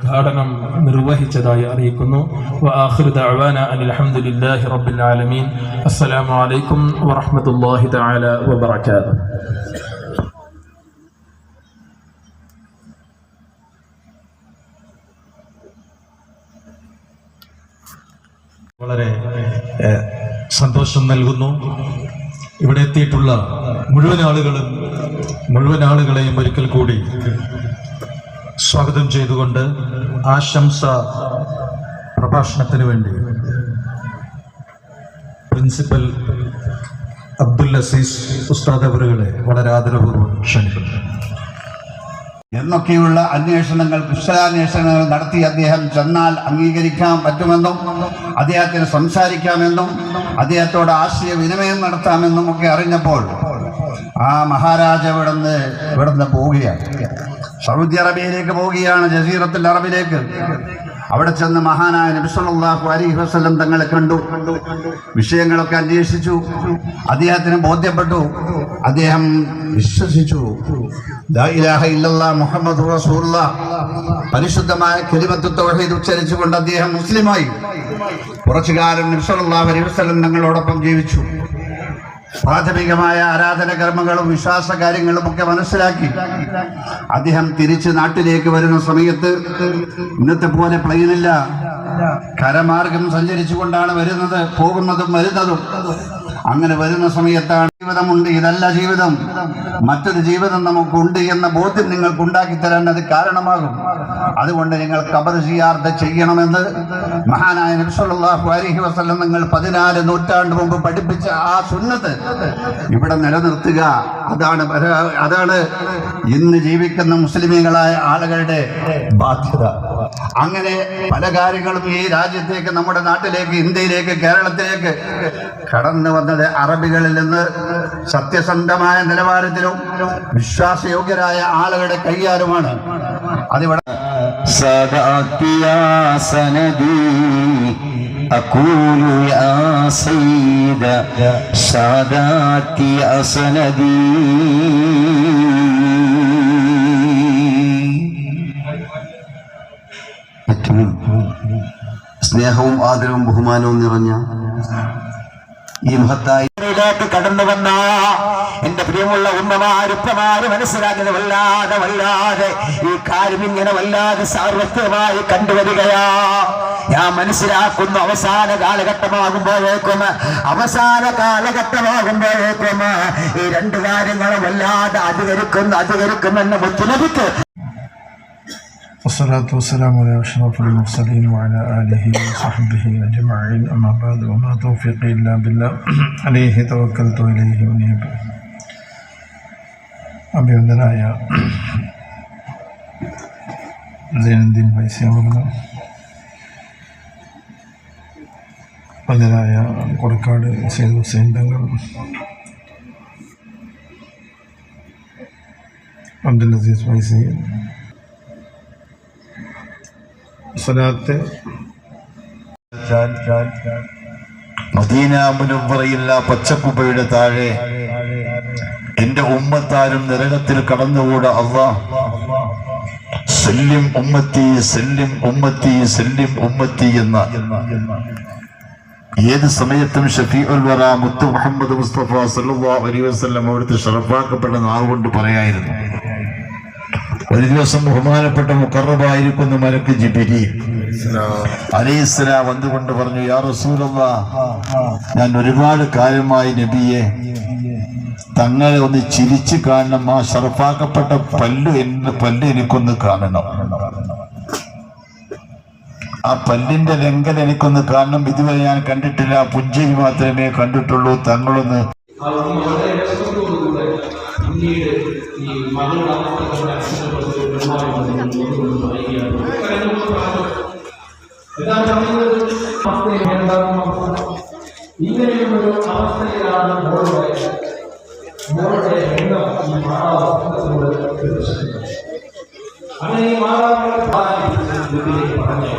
ഉദ്ഘാടനം നിർവഹിച്ചതായി അറിയിക്കുന്നു. ഹംദുലില്ലാഹി റബ്ബിൽ ആലമീൻ. അസ്സലാമു അലൈക്കും തആല വളരെ സന്തോഷം നൽകുന്നു. ഇവിടെ എത്തിയിട്ടുള്ള മുഴുവൻ ആളുകളും മുഴുവൻ ആളുകളെയും ഒരിക്കൽ കൂടി സ്വാഗതം ചെയ്തുകൊണ്ട് ആശംസ പ്രഭാഷണത്തിന് വേണ്ടി. പ്രിൻസിപ്പൽ അബ്ദുൽ അസീസ് ഉസ്താദ് അവറുകളെ വളരെ ആദരപൂർവം ക്ഷണിക്കുന്നു. എന്നൊക്കെയുള്ള അന്വേഷണങ്ങൾ വിശദാന്വേഷണങ്ങൾ നടത്തി അദ്ദേഹം ചെന്നാൽ അംഗീകരിക്കാൻ പറ്റുമെന്നും അദ്ദേഹത്തിന് സംസാരിക്കാമെന്നും അദ്ദേഹത്തോട് ആശയവിനിമയം നടത്താമെന്നും ഒക്കെ അറിഞ്ഞപ്പോൾ ആ മഹാരാജ ഇവിടുന്ന് ഇവിടുന്ന് പോവുകയാണ്. സൗദി അറേബ്യയിലേക്ക് പോവുകയാണ് ജസീറത്തുൽ അറബിലേക്ക്. അവിടെ ചെന്ന് മഹാനായ നബിസ്വല്ലാഹു അലൈഹി വസ്ലം തങ്ങളെ കണ്ടു. വിഷയങ്ങളൊക്കെ അന്വേഷിച്ചു. അദ്ദേഹത്തിന് ബോധ്യപ്പെട്ടു. അദ്ദേഹം വിശ്വസിച്ചു. മുഹമ്മദ് പരിശുദ്ധമായ കലിമത്ത് തൗഹീദ് ഉച്ചരിച്ചുകൊണ്ട് അദ്ദേഹം മുസ്ലിമായി കുറച്ചു കാലം നബിസ്വല്ലാഹു അലൈഹി വസ്ലം തങ്ങളോടൊപ്പം ജീവിച്ചു. പ്രാഥമികമായ ആരാധന കർമ്മങ്ങളും വിശ്വാസ കാര്യങ്ങളും ഒക്കെ മനസ്സിലാക്കി. അദ്ദേഹം തിരിച്ച് നാട്ടിലേക്ക് വരുന്ന സമയത്ത് ഇന്നത്തെ പോലെ പ്ലെയിനില്ല. കരമാർഗം സഞ്ചരിച്ചുകൊണ്ടാണ് വരുന്നത് പോകുന്നതും വരുന്നതും. അങ്ങനെ വരുന്ന സമയത്താണ് ജീവിതമുണ്ട് ഇതല്ല ജീവിതം. മറ്റൊരു ജീവിതം നമുക്കുണ്ട് എന്ന ബോധ്യം നിങ്ങൾക്ക് ഉണ്ടാക്കി തരാൻ അത് കാരണമാകും. അതുകൊണ്ട് നിങ്ങൾ കബർ സിയാർത്ത ചെയ്യണമെന്ന് മഹാനായ നബ്സല്ലാഹു അലൈഹി വസ്ലം നിങ്ങൾ പതിനാല് നൂറ്റാണ്ട് മുമ്പ് പഠിപ്പിച്ച ആ സുന്നത്ത് ഇവിടെ നിലനിർത്തുക. അതാണ് അതാണ് ഇന്ന് ജീവിക്കുന്ന മുസ്ലിമീങ്ങളായ ആളുകളുടെ ബാധ്യത. അങ്ങനെ പല കാര്യങ്ങളും ഈ രാജ്യത്തേക്ക് നമ്മുടെ നാട്ടിലേക്ക് ഇന്ത്യയിലേക്ക് കേരളത്തിലേക്ക് കടന്നു വന്നത് അറബികളിൽ നിന്ന് സത്യസന്ധമായ നിലവാരത്തിലും വിശ്വാസയോഗ്യരായ ആളുകളുടെ കൈകാര്യമാണ് അതിവിടെ ساداتي يا سندي أقول يا سيد ساداتي يا سندي ഏറ്റവും സ്നേഹവും ആദരവും ബഹുമാനവും നിറഞ്ഞ ഈ മഹത്തായ കടന്നു വന്ന എന്റെ പ്രിയമുള്ള ഉമ്മമാര് ഉപ്പമാര് മനസ്സിലാക്കുന്നത് വല്ലാതെ വല്ലാതെ ഈ കാര്യം ഇങ്ങനെ വല്ലാതെ സാർവത്രികമായി കണ്ടുവരികയാ. ഞാൻ മനസ്സിലാക്കുന്നു അവസാന കാലഘട്ടമാകുമ്പോഴേക്കും അവസാന കാലഘട്ടമാകുമ്പോഴേക്കും ഈ രണ്ട് കാര്യങ്ങളും വല്ലാതെ അധികരിക്കുന്നു അധികരിക്കുമെന്ന് മുത്തുനബിക്ക് والصلاة والسلام على أشرف المرسلين وعلى آله وصحبه أجمعين أما بعد وما توفيقي إلا بالله عليه توكلت إليه أنيب അഭിനന്ദനായ ജൈനന്ദിൻ പൈസ അവർന്ന് പതിനായ കൊടക്കാട് സേതു ഹുസൈൻ തങ്ങൾ അബ്ദുൽ അസീസ് പൈസ സ്വലാത്ത്. മദീന മുനവറയില്ല പച്ചക്കുപ്പയുടെ താഴെ എന്റെ ഉമ്മത്താരും നരകത്തിൽ കടന്നുകൂടാ അള്ളാ. സെല്ലിം ഉമ്മത്തി സെല്ലിം ഉമ്മത്തി സെല്ലിം ഉമ്മത്തി എന്ന. ഏത് സമയത്തും ഷഫീഉൽ വറ മുത്തു മുഹമ്മദ് മുസ്തഫ സല്ലല്ലാഹു അലൈഹി വസ്ലം അവിടുത്തെ ഷറഫാക്കപ്പെട്ട നാവുകൊണ്ട് പറയായിരുന്നു. ഒരു ദിവസം ബഹുമാനപ്പെട്ട മുക്കറബായിരിക്കുന്ന മലക്ക് ജിബിരി. അലൈഹിസ്സലാം വന്നുകൊണ്ട് പറഞ്ഞു യാ റസൂലല്ലാ ഞാൻ ഒരുപാട് കാലമായി നബിയെ തങ്ങളെ ഒന്ന് ചിരിച്ചു കാണണം. ആ ഷറഫാക്കപ്പെട്ട പല്ല് എന്റെ പല്ല് എനിക്കൊന്ന് കാണണം. ആ പല്ലിന്റെ ലംഘന എനിക്കൊന്ന് കാണണം. ഇതുവരെ ഞാൻ കണ്ടിട്ടില്ല. പുഞ്ചിരി മാത്രമേ കണ്ടിട്ടുള്ളൂ. തങ്ങളൊന്ന് ഇങ്ങനെയുള്ളൊരു അവസ്ഥയിലാണ് മോളുടെ മോളുടെ എണ്ണം ഈ മാതാവ് അങ്ങനെ ഈ മാതാവിനെ വീട്ടിലേക്ക് പറഞ്ഞു